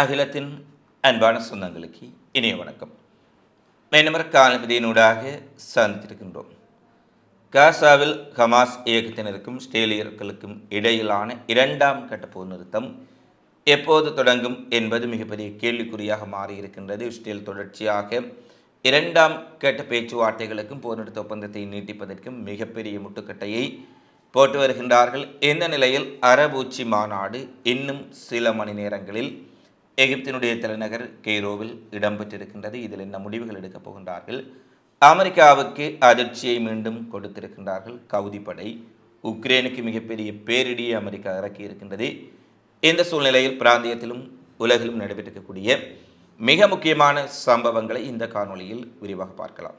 அகிலத்தின் அன்பான சொந்தங்களுக்கு இனிய வணக்கம். மேனமர் காலநிதியினூடாக சந்தித்திருக்கின்றோம். காசாவில் ஹமாஸ் இயக்கத்தினருக்கும் ஸ்டேலியர்களுக்கும் இடையிலான இரண்டாம் கட்ட போர் நிறுத்தம் எப்போது தொடங்கும் என்பது மிகப்பெரிய கேள்விக்குறியாக மாறியிருக்கின்றது. இஸ்ரேல் தொடர்ச்சியாக இரண்டாம் கட்ட பேச்சுவார்த்தைகளுக்கும் போர் நிறுத்த ஒப்பந்தத்தை நீட்டிப்பதற்கும் மிகப்பெரிய முட்டுக்கட்டையை போட்டு வருகின்றார்கள். இந்த நிலையில் அரபூச்சி மாநாடு இன்னும் சில மணி நேரங்களில் எகிப்தினுடைய தலைநகர் கெய்ரோவில் இடம்பெற்றிருக்கின்றது. இதில் என்ன முடிவுகள் எடுக்கப் போகின்றார்கள். அமெரிக்காவுக்கு அதிர்ச்சியை மீண்டும் கொடுத்திருக்கின்றார்கள். கவுதி படை உக்ரைனுக்கு மிகப்பெரிய பேரிடியை அமெரிக்கா இறக்கி இருக்கின்றது இந்த சூழ்நிலையில் பிராந்தியத்திலும் உலகிலும் நடைபெற்றிருக்கக்கூடிய மிக முக்கியமான சம்பவங்களை இந்த காணொளியில் விரிவாக பார்க்கலாம்.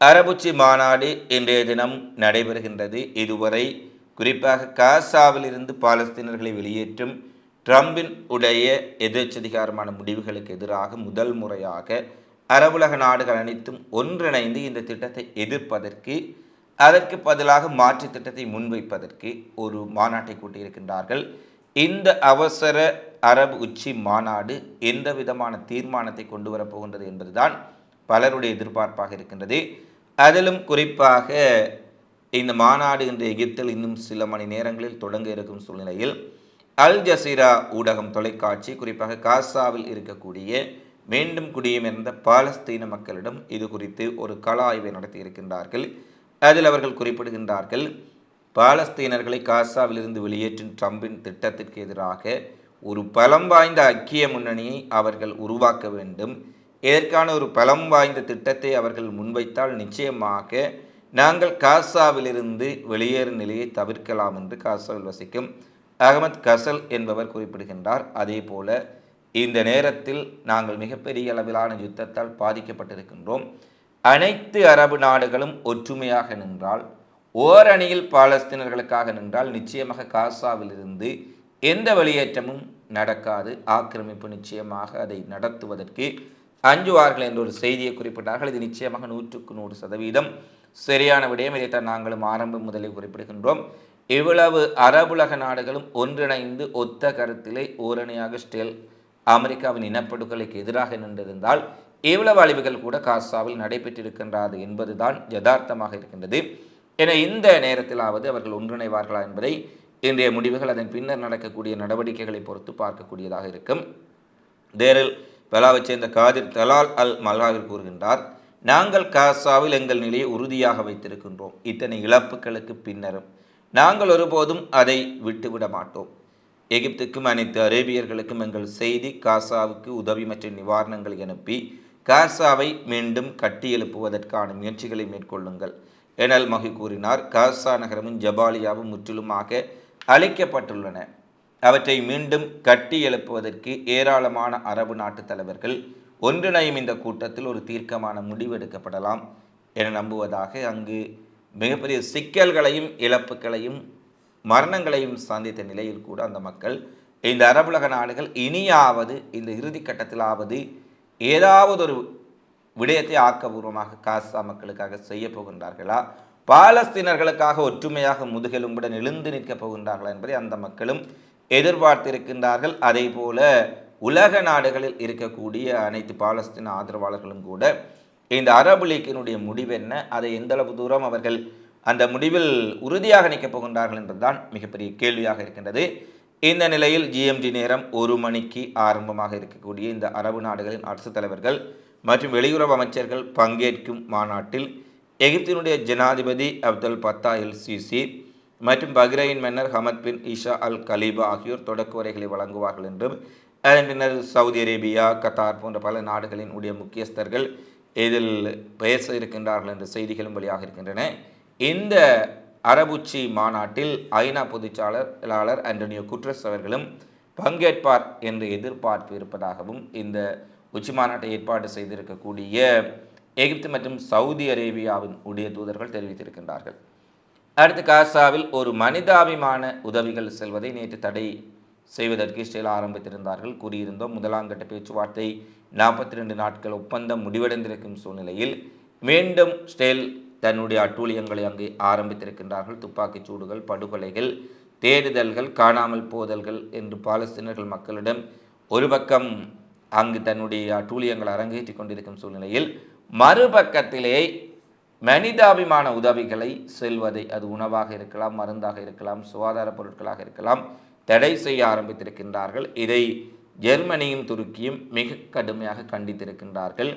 அரபுச்சி மாநாடு இன்றைய தினம் நடைபெறுகின்றது. இதுவரை குறிப்பாக காசாவிலிருந்து பாலஸ்தீனர்களை வெளியேற்றும் ட்ரம்பின் உடைய எதிர்ச்சதிகாரமான முடிவுகளுக்கு எதிராக முதல் முறையாக அரபுலக நாடுகள் அனைத்தும் ஒன்றிணைந்து இந்த திட்டத்தை எதிர்ப்பதற்கு அதற்கு பதிலாக மாற்று திட்டத்தை முன்வைப்பதற்கு ஒரு மாநாட்டை கூட்டியிருக்கின்றார்கள். இந்த அவசர அரபு உச்சி மாநாடு எந்த விதமான தீர்மானத்தை கொண்டு வரப்போகின்றது என்பதுதான் பலருடைய எதிர்பார்ப்பாக இருக்கின்றது. அதிலும் குறிப்பாக இந்த மாநாடு இன்று எகிப்தில் இன்னும் சில மணி நேரங்களில் தொடங்க இருக்கும் சூழ்நிலையில் அல் ஜசீரா ஊடகம் தொலைக்காட்சி குறிப்பாக காசாவில் இருக்கக்கூடிய மீண்டும் குடியமர்ந்த பாலஸ்தீன மக்களிடம் இது குறித்து ஒரு கள ஆய்வை நடத்தியிருக்கின்றார்கள் அதில் அவர்கள் குறிப்பிடுகின்றார்கள் பாலஸ்தீனர்களை காசாவிலிருந்து வெளியேற்றும் ட்ரம்பின் திட்டத்திற்கு எதிராக ஒரு பலம் வாய்ந்த ஐக்கிய முன்னணியை அவர்கள் உருவாக்க வேண்டும். இதற்கான ஒரு பலம் வாய்ந்த திட்டத்தை அவர்கள் முன்வைத்தால் நிச்சயமாக நாங்கள் காசாவிலிருந்து வெளியேறும் நிலையை தவிர்க்கலாம் என்று காசாவில் வசிக்கும் அகமத் கசல் என்பவர் குறிப்பிடுகின்றார். அதே போல இந்த நேரத்தில் நாங்கள் மிகப்பெரிய அளவிலான யுத்தத்தால் பாதிக்கப்பட்டிருக்கின்றோம். அனைத்து அரபு நாடுகளும் ஒற்றுமையாக நின்றால் ஓரணியில் பாலஸ்தீனர்களுக்காக நின்றால் நிச்சயமாக காசாவிலிருந்து எந்த வெளியேற்றமும் நடக்காது. ஆக்கிரமிப்பு நிச்சயமாக அதை நடத்துவதற்கு அஞ்சுவார்கள் என்ற ஒரு செய்தியை குறிப்பிட்டார்கள். இது நிச்சயமாக நூற்றுக்கு நூறு சதவீதம். சரியான விடயம். இதைத்தான் நாங்களும் ஆரம்பம் முதலில் குறிப்பிடுகின்றோம். இவ்வளவு அரபுலக நாடுகளும் ஒன்றிணைந்து ஒத்த கருத்திலே ஓரணியாக ஸ்டேல் அமெரிக்காவின் இனப்படுகொலைக்கு எதிராக நின்றிருந்தால் இவ்வளவு அழிவுகள் கூட காசாவில் நடைபெற்றிருக்கின்றது என்பதுதான் யதார்த்தமாக இருக்கின்றது. என இந்த நேரத்திலாவது அவர்கள் ஒன்றிணைவார்களா என்பதை இன்றைய முடிவுகள் அதன் பின்னர் நடக்கக்கூடிய நடவடிக்கைகளை பொறுத்து பார்க்கக்கூடியதாக இருக்கும். தேரில் பலாவை சேர்ந்த காதிர் தலால் அல் மல்ஹாவில் கூறுகின்றார் நாங்கள் காசாவில் எங்கள் நிலையை உறுதியாக வைத்திருக்கின்றோம். இத்தனை இழப்புகளுக்கு பின்னரும் நாங்கள் ஒருபோதும் அதை விட்டுவிட மாட்டோம். எகிப்துக்கும் அனைத்து அரேபியர்களுக்கும் எங்கள் செய்தி காசாவுக்கு உதவி மற்றும் நிவாரணங்களை அனுப்பி காசாவை மீண்டும் கட்டி எழுப்புவதற்கான முயற்சிகளை மேற்கொள்ளுங்கள். எனல் மகி கூறினார் காசா நகரமும் ஜபாலியாவும் முற்றிலுமாக அழிக்கப்பட்டுள்ளன. அவற்றை மீண்டும் கட்டி எழுப்புவதற்கு ஏராளமான அரபு நாட்டு தலைவர்கள் ஒன்றிணையும் இந்த கூட்டத்தில் ஒரு தீர்க்கமான முடிவு எடுக்கப்படலாம் என நம்புவதாக அங்கு மிகப்பெரிய சிக்கல்களையும் இழப்புகளையும் மரணங்களையும் சந்தித்த நிலையில் கூட அந்த மக்கள் இந்த அரபுலக நாடுகள் இனியாவது இந்த இறுதி கட்டத்திலாவது ஏதாவது ஒரு விடயத்தை ஆக்கபூர்வமாக காசா மக்களுக்காக செய்ய போகின்றார்களா? பாலஸ்தீனர்களுக்காக ஒற்றுமையாக முதுகெலும்புடன் எழுந்து நிற்கப் போகின்றார்களா என்பதை அந்த மக்களும் எதிர்பார்த்திருக்கின்றார்கள். அதே போல உலக நாடுகளில் இருக்கக்கூடிய அனைத்து பாலஸ்தீன ஆதரவாளர்களும் கூட இந்த அரபு லீக்கினுடைய முடிவு என்ன? அதை எந்தளவு தூரம் அவர்கள் அந்த முடிவில் உறுதியாக நிற்கப் போகின்றார்கள் என்பதுதான் மிகப்பெரிய கேள்வியாக இருக்கின்றது. இந்த நிலையில் ஜிஎம்டி நேரம் ஒரு மணிக்கு ஆரம்பமாக இருக்கக்கூடிய இந்த அரபு நாடுகளின் அரசு தலைவர்கள் மற்றும் வெளியுறவு அமைச்சர்கள் பங்கேற்கும் மாநாட்டில் எகிப்தினுடைய ஜனாதிபதி அப்துல் பத்தா எல் சிசி மற்றும் பஹ்ரைன் மன்னர் Hamad bin Isa Al Khalifa ஆகியோர் தொடக்க உரைகளை வழங்குவார்கள் என்றும் அதன் பின்னர் சவுதி அரேபியா கத்தார் போன்ற பல நாடுகளின் உடைய முக்கியஸ்தர்கள் இதில் பேச இருக்கின்றார்கள் என்ற செய்திகளும் வெளியாக இருக்கின்றன. இந்த அரபுச்சி மாநாட்டில் ஐநா பொதுச்சாளர் அண்டனியோ குட்ரஸ் அவர்களும் பங்கேற்பார் என்று எதிர்பார்ப்பு இருப்பதாகவும் இந்த உச்சி மாநாட்டை ஏற்பாடு செய்திருக்கக்கூடிய எகிப்து மற்றும் சவுதி அரேபியாவின் உடைய தூதர்கள் தெரிவித்திருக்கின்றார்கள். அடுத்து காசாவில் ஒரு மனிதாபிமான உதவிகள் செல்வதை நேற்று தடை செய்வதற்கு இஸ்ரேல் ஆரம்பித்திருந்தார்கள். கூறியிருந்தோம் முதலாம் கட்ட பேச்சுவார்த்தை நாற்பத்தி ரெண்டு நாட்கள் ஒப்பந்தம் முடிவடைந்திருக்கும் சூழ்நிலையில் மீண்டும் ஸ்டேல் தன்னுடைய அட்டூழியங்களை அங்கே ஆரம்பித்திருக்கின்றார்கள். துப்பாக்கிச் சூடுகள் படுகொலைகள் தேடுதல்கள் காணாமல் போதல்கள் என்று பாலஸ்தீனர்கள் மக்களிடம் ஒரு பக்கம் அங்கு தன்னுடைய அட்டூழியங்கள் அரங்கேற்றி கொண்டிருக்கும் சூழ்நிலையில் மறுபக்கத்திலே மனிதாபிமான உதவிகளை செல்வதை அது உணவாக இருக்கலாம் மருந்தாக இருக்கலாம் சுகாதார பொருட்களாக இருக்கலாம் தடை செய்ய ஆரம்பித்திருக்கின்றார்கள். இதை ஜெர்மனியும் துருக்கியும் மிக கடுமையாக கண்டித்திருக்கின்றார்கள்.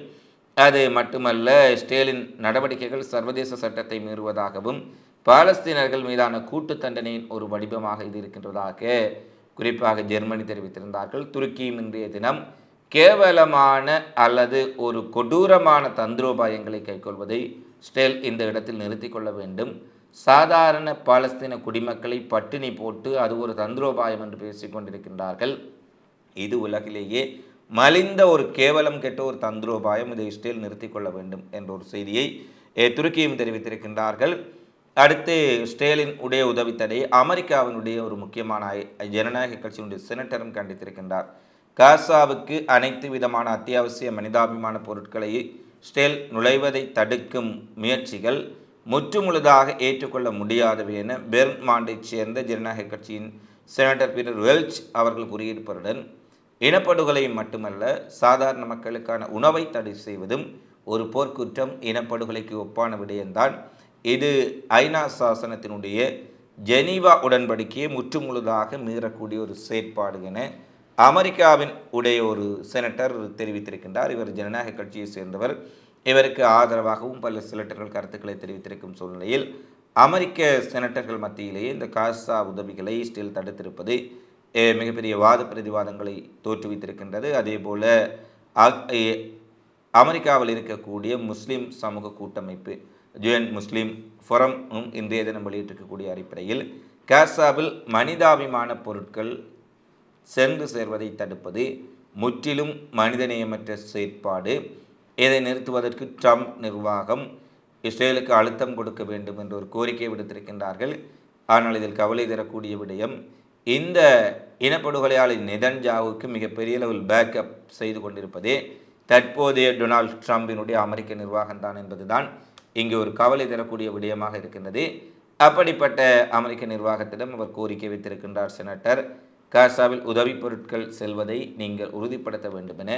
அது மட்டுமல்ல ஸ்டேலின் நடவடிக்கைகள் சர்வதேச சட்டத்தை மீறுவதாகவும் பாலஸ்தீனர்கள் மீதான கூட்டு தண்டனையின் ஒரு வடிவமாக இது இருக்கின்றதாக குறிப்பாக ஜெர்மனி தெரிவித்திருந்தார்கள். துருக்கியும் இன்றைய தினம் கேவலமான அல்லது ஒரு கொடூரமான தந்திரோபாயங்களை கைக்கொள்வதை ஸ்டேல் இந்த இடத்தில் நிறுத்தி கொள்ள வேண்டும். சாதாரண பாலஸ்தீன குடிமக்களை பட்டினி போட்டு அது ஒரு தந்திரோபாயம் என்று பேசிக் கொண்டிருக்கின்றார்கள். இது உலகிலேயே மலிந்த ஒரு கேவலம் கெட்ட ஒரு தந்திரோபாயம் இதை இஸ்ரேல் நிறுத்தி கொள்ள வேண்டும் என்ற ஒரு செய்தியை துருக்கியும் தெரிவித்திருக்கின்றார்கள். அடுத்து ஸ்டேலின் உடைய உதவித்தடை அமெரிக்காவினுடைய ஒரு முக்கியமான ஜனநாயக கட்சியினுடைய செனட்டரும் கண்டித்திருக்கின்றார். காசாவுக்கு அனைத்து விதமான அத்தியாவசிய மனிதாபிமான பொருட்களை ஸ்டேல் நுழைவதை தடுக்கும் முயற்சிகள் முற்றுமுழுதாக ஏற்றுக்கொள்ள முடியாதவை என பெர்மாண்டைச் சேர்ந்த ஜனநாயக கட்சியின் செனட்டர் பீட்டர் வெல்ச் அவர்கள் கூறியிருப்பதுடன் இனப்படுகொலை மட்டுமல்ல சாதாரண மக்களுக்கான உணவை தடை செய்வதும் ஒரு போர்க்குற்றம். இனப்படுகொலைக்கு ஒப்பான விடயம்தான் இது. ஐநா சாசனத்தினுடைய ஜெனீவா உடன்படிக்கையை முற்றுமுழுதாக மீறக்கூடிய ஒரு செயற்பாடு என அமெரிக்காவின் உடைய ஒரு செனட்டர் தெரிவித்திருக்கின்றார். இவர் ஜனநாயக கட்சியை சேர்ந்தவர். இவருக்கு ஆதரவாகவும் பல செனட்டர்கள் கருத்துக்களை தெரிவித்திருக்கும் சூழ்நிலையில் அமெரிக்க செனட்டர்கள் மத்தியிலேயே இந்த காசா உதவிகளை ஸ்டில் தடுத்திருப்பது மிகப்பெரிய வாத பிரதிவாதங்களை தோற்றுவித்திருக்கின்றது. அதே போல் அமெரிக்காவில் இருக்கக்கூடிய முஸ்லீம் சமூக கூட்டமைப்பு ஜுயன் முஸ்லீம் ஃபொரமும் இன்றைய தினம் வெளியிட்டிருக்கக்கூடிய அடிப்படையில் காசாவில் மனிதாபிமான பொருட்கள் சென்று சேர்வதை தடுப்பது முற்றிலும் மனிதநேயமற்ற செயற்பாடு இதை நிறுத்துவதற்கு ட்ரம்ப் நிர்வாகம் இஸ்ரேலுக்கு அழுத்தம் கொடுக்க வேண்டும் என்று ஒரு கோரிக்கை விடுத்திருக்கின்றார்கள். ஆனால் இதில் கவலை தரக்கூடிய விடயம் இந்த இனப்படுகொலையாளி நிதன்ஜாவுக்கு மிகப்பெரிய அளவில் பேக்கப் செய்து கொண்டிருப்பதே தற்போதைய டொனால்ட் ட்ரம்பினுடைய அமெரிக்க நிர்வாகம்தான் என்பதுதான் இங்கு ஒரு கவலை தரக்கூடிய விடயமாக இருக்கின்றது. அப்படிப்பட்ட அமெரிக்க நிர்வாகத்திடம் அவர் கோரிக்கை வைத்திருக்கின்றார் செனட்டர் காசாவில் உதவி பொருட்கள் செல்வதை நீங்கள் உறுதிப்படுத்த வேண்டும் என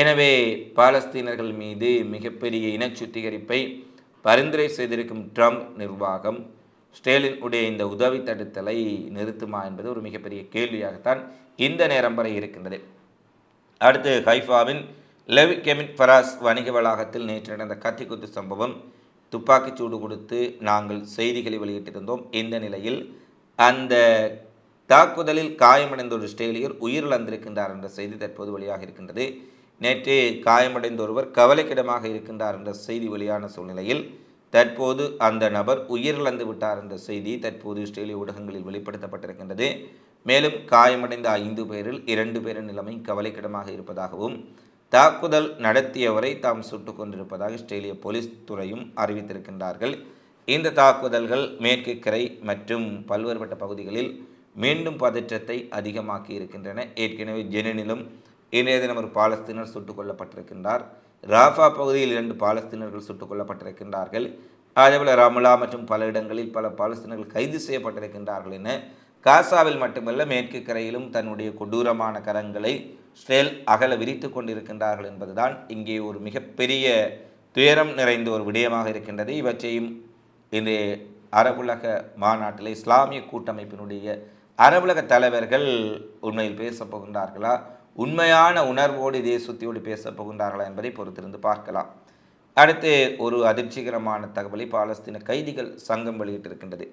எனவே பாலஸ்தீனர்கள் மீது மிகப்பெரிய இன சுத்திகரிப்பை பரிந்துரை செய்திருக்கும் ட்ரம்ப் நிர்வாகம் ஸ்டேலின் உடைய இந்த உதவி தடுத்தலை நிறுத்துமா என்பது ஒரு மிகப்பெரிய கேள்வியாகத்தான் இந்த நேரம் வரை இருக்கின்றது. அடுத்து ஹைஃபாவின் லெவ் கெமின் ஃபராஸ் வணிக வளாகத்தில் நேற்று நடந்த கத்திக்குத்து சம்பவம் துப்பாக்கிச் சூடு கொடுத்து நாங்கள் செய்திகளை வெளியிட்டிருந்தோம். இந்த நிலையில் அந்த தாக்குதலில் காயமடைந்த ஒரு ஸ்டேலியர் உயிரிழந்திருக்கின்றார் என்ற செய்தி தற்போது வெளியாக இருக்கின்றது. நேற்று காயமடைந்த ஒருவர் கவலைக்கிடமாக இருக்கின்றார் என்ற செய்தி வெளியான சூழ்நிலையில் தற்போது அந்த நபர் உயிரிழந்து விட்டார் என்ற செய்தி தற்போது இஸ்ரேலிய ஊடகங்களில் வெளிப்படுத்தப்பட்டிருக்கின்றது. மேலும் காயமடைந்த ஐந்து பேரில் இரண்டு பேரின் நிலைமை கவலைக்கிடமாக இருப்பதாகவும் தாக்குதல் நடத்தியவரை தாம் சுட்டுக் கொண்டிருப்பதாக இஸ்ரேலிய போலீஸ் துறையும் அறிவித்திருக்கின்றார்கள். இந்த தாக்குதல்கள் மேற்கு கரை மற்றும் பல்வேறுபட்ட பகுதிகளில் மீண்டும் பதற்றத்தை அதிகமாக்கி இருக்கின்றன. ஏற்கனவே ஜெனினிலும் இன்றைய தினம் ஒரு பாலஸ்தீனர் சுட்டுக் கொல்லப்பட்டிருக்கின்றார் ராஃபா பகுதியில் இரண்டு பாலஸ்தீனர்கள் சுட்டுக் கொல்லப்பட்டிருக்கின்றார்கள் அதேபோல் ரமலா மற்றும் பல இடங்களில் பல பாலஸ்தீனர்கள் கைது செய்யப்பட்டிருக்கின்றார்கள் என காசாவில் மட்டுமல்ல மேற்கு கரையிலும் தன்னுடைய கொடூரமான கரங்களை ஸ்ரேல் அகல விரித்து கொண்டிருக்கின்றார்கள் என்பதுதான் இங்கே ஒரு மிகப்பெரிய துயரம் நிறைந்த ஒரு விடயமாக இருக்கின்றது. இவற்றையும் இன்றைய அரபுலக மாநாட்டில் இஸ்லாமிய கூட்டமைப்பினுடைய அரபுலக தலைவர்கள் உண்மையில் பேசப் போகின்றார்களா? உண்மையான உணர்வோடு தேசத்தியோடு பேசப் போகின்றார்களா என்பதை பொறுத்திருந்து பார்க்கலாம். அடுத்து ஒரு அதிர்ச்சிகரமான தகவலை பாலஸ்தீன கைதிகள் சங்கம் வெளியிட்டிருக்கின்றது.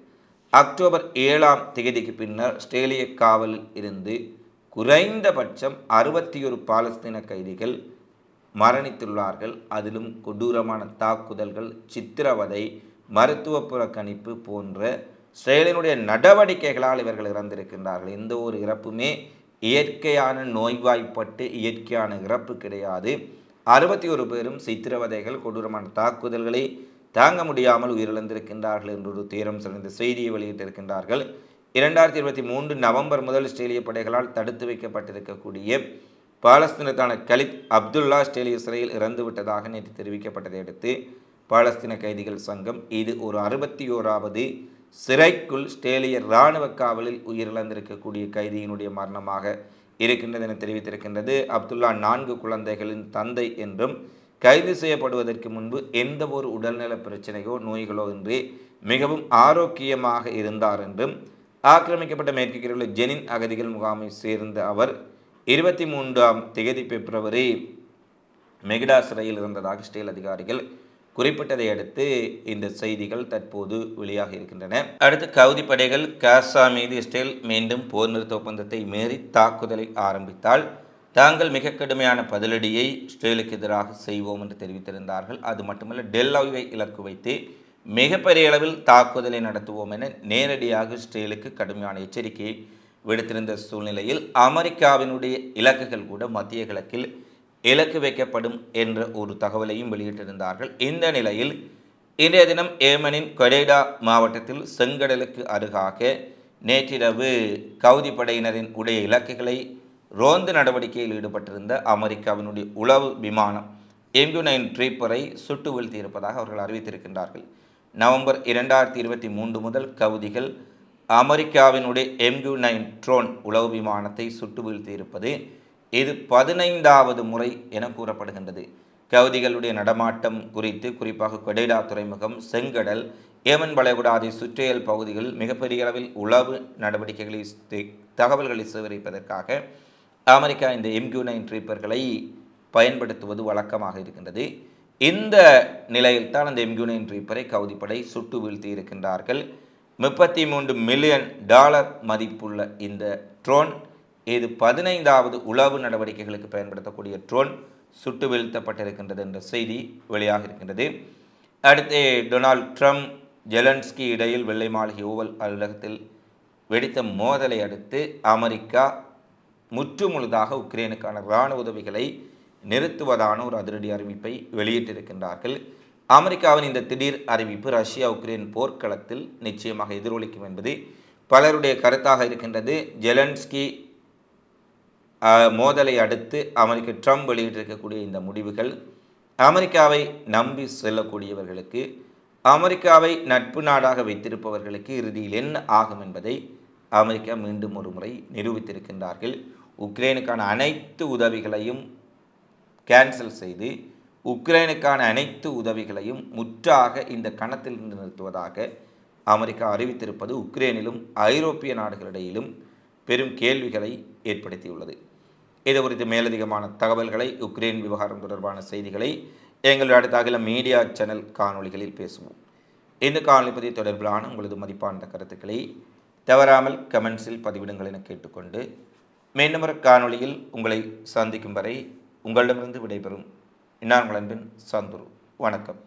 அக்டோபர் ஏழாம் தேதிக்கு பின்னர் ஆஸ்திரேலிய காவலில் இருந்து குறைந்தபட்சம் அறுபத்தி ஒரு பாலஸ்தீன கைதிகள் மரணித்துள்ளார்கள். அதிலும் கொடூரமான தாக்குதல்கள் சித்திரவதை மருத்துவ புறக்கணிப்பு போன்ற செயலினுடைய நடவடிக்கைகளால் இவர்கள் இறந்திருக்கின்றார்கள். எந்த ஒரு இறப்புமே இயற்கையான நோய்வாய்ப்பட்டு இயற்கையான இறப்பு கிடையாது. அறுபத்தி ஒரு பேரும் சித்திரவதைகள் கொடூரமான தாக்குதல்களை தாங்க முடியாமல் உயிரிழந்திருக்கின்றார்கள் என்றொரு தீரம் சிறந்த செய்தியை வெளியிட்டிருக்கின்றார்கள். இரண்டாயிரத்தி இருபத்தி மூன்று நவம்பர் முதல் இஸ்ரேலிய படைகளால் தடுத்து வைக்கப்பட்டிருக்கக்கூடிய பாலஸ்தீனத்தான கலித் அப்துல்லா ஸ்டேலிய சிறையில் இறந்து விட்டதாக நேற்று தெரிவிக்கப்பட்டதை அடுத்து பாலஸ்தீன கைதிகள் சங்கம் இது ஒரு அறுபத்தி ஓராவது சிறைக்குள் ஸ்டேலிய இராணுவ காவலில் உயிரிழந்திருக்கக்கூடிய கைதியினுடைய மரணமாக இருக்கின்றது என தெரிவித்திருக்கின்றது. அப்துல்லா நான்கு குழந்தைகளின் தந்தை என்றும் கைது செய்யப்படுவதற்கு முன்பு எந்த ஒரு உடல்நல பிரச்சனையோ நோய்களோ இன்றி மிகவும் ஆரோக்கியமாக இருந்தார் என்றும் ஆக்கிரமிக்கப்பட்ட மேற்கு உள்ள ஜெனின் அகதிகள் முகாமை சேர்ந்த அவர் இருபத்தி மூன்றாம் தேதி பிப்ரவரி மெகிடா சிறையில் இருந்ததாக ஸ்டேல் அதிகாரிகள் குறிப்பிட்டதை அடுத்து இந்த செய்திகள் தற்போது வெளியாக இருக்கின்றன. அடுத்து கவுதி படைகள் காசா மீது இஸ்ரேல் மீண்டும் போர் நிறுத்த ஒப்பந்தத்தை மீறி தாக்குதலை ஆரம்பித்தால் தாங்கள் மிக கடுமையான பதிலடியை இஸ்ரேலுக்கு எதிராக செய்வோம் என்று தெரிவித்திருந்தார்கள். அது மட்டுமல்ல டெல்லாவை இலக்கு வைத்து மிகப்பெரிய அளவில் தாக்குதலை நடத்துவோம் என நேரடியாக இஸ்ரேலுக்கு கடுமையான எச்சரிக்கையை விடுத்திருந்த சூழ்நிலையில் அமெரிக்காவினுடைய இலக்குகள் கூட மத்திய கிழக்கில் இலக்கு வைக்கப்படும் என்ற ஒரு தகவலையும் வெளியிட்டிருந்தார்கள். இந்த நிலையில் இன்றைய தினம் ஏமனின் கொடேடா மாவட்டத்தில் செங்கடலுக்கு அருகாக நேற்றிரவு கவுதி படையினரின் உடைய இலக்குகளை ரோந்து நடவடிக்கையில் ஈடுபட்டிருந்த அமெரிக்காவினுடைய உளவு விமானம் எம்யூ நைன் ட்ரீப்பரை சுட்டு வீழ்த்தியிருப்பதாக அவர்கள் அறிவித்திருக்கின்றார்கள். நவம்பர் இரண்டாயிரத்தி இருபத்தி மூன்று முதல் கவுதிகள் அமெரிக்காவினுடைய எம்யூ நைன் ட்ரோன் உளவு விமானத்தை சுட்டு வீழ்த்தியிருப்பது இது பதினைந்தாவது முறை என கூறப்படுகின்றது. கவுதிகளுடைய நடமாட்டம் குறித்து குறிப்பாக கொடைடா துறைமுகம் செங்கடல் ஏமன் வளைகுடாதை சுற்றியல் பகுதிகளில் மிகப்பெரிய அளவில் உளவு நடவடிக்கைகளை தகவல்களை சேகரிப்பதற்காக அமெரிக்கா இந்த எம்கியூ நைன் ட்ரீப்பர்களை பயன்படுத்துவது வழக்கமாக இருக்கின்றது. இந்த நிலையில் தான் அந்த எம்கியூ நைன் ட்ரீப்பரை கவுதிப்படை சுட்டு வீழ்த்தி இருக்கின்றார்கள். முப்பத்தி மூன்று மில்லியன் டாலர் மதிப்புள்ள இந்த ட்ரோன் இது பதினைந்தாவது உளவு நடவடிக்கைகளுக்கு பயன்படுத்தக்கூடிய ட்ரோன் சுட்டு வீழ்த்தப்பட்டிருக்கின்றது என்ற செய்தி வெளியாக இருக்கின்றது. அடுத்து டொனால்ட் ட்ரம்ப் ஜெலன்ஸ்கி இடையில் வெள்ளை மாளிகை ஓவல் அலுவலகத்தில் வெடித்த மோதலை அடுத்து அமெரிக்கா முற்றுமுழுதாக உக்ரைனுக்கான இராணுவ உதவிகளை நிறுத்துவதான ஒரு அதிரடி அறிவிப்பை வெளியிட்டிருக்கின்றார்கள். அமெரிக்காவின் இந்த திடீர் அறிவிப்பு ரஷ்யா உக்ரைன் போர்க்களத்தில் நிச்சயமாக எதிரொலிக்கும் என்பது பலருடைய கருத்தாக இருக்கின்றது. ஜெலன்ஸ்கி மோதலை அடுத்து அமெரிக்க ட்ரம்ப் வெளியிட்டிருக்கக்கூடிய இந்த முடிவுகள் அமெரிக்காவை நம்பி செல்லக்கூடியவர்களுக்கு அமெரிக்காவை நட்பு நாடாக வைத்திருப்பவர்களுக்கு இறுதியில் என்ன ஆகும் என்பதை அமெரிக்கா மீண்டும் ஒரு முறை நிரூபித்திருக்கின்றார்கள். உக்ரைனுக்கான அனைத்து உதவிகளையும் கேன்சல் செய்து உக்ரைனுக்கான அனைத்து உதவிகளையும் முற்றாக இந்த கணத்தில் இருந்து நிறுத்துவதாக அமெரிக்கா அறிவித்திருப்பது உக்ரைனிலும் ஐரோப்பிய நாடுகளிடையிலும் பெரும் கேள்விகளை ஏற்படுத்தியுள்ளது. இது குறித்து மேலதிகமான தகவல்களை உக்ரைன் விவகாரம் தொடர்பான செய்திகளை எங்களுடைய அடுத்த அகில மீடியா சேனல் காணொலிகளில் பேசுவோம். இந்த காணொலி பற்றி தொடர்பிலான உங்களது மதிப்பான கருத்துக்களை தவறாமல் கமெண்ட்ஸில் பதிவிடுங்கள் என கேட்டுக்கொண்டு மீண்டும் காணொலியில் உங்களை சந்திக்கும் வரை உங்களிடமிருந்து விடைபெறும். இன்னார் அன்பின் சந்துரு. வணக்கம்.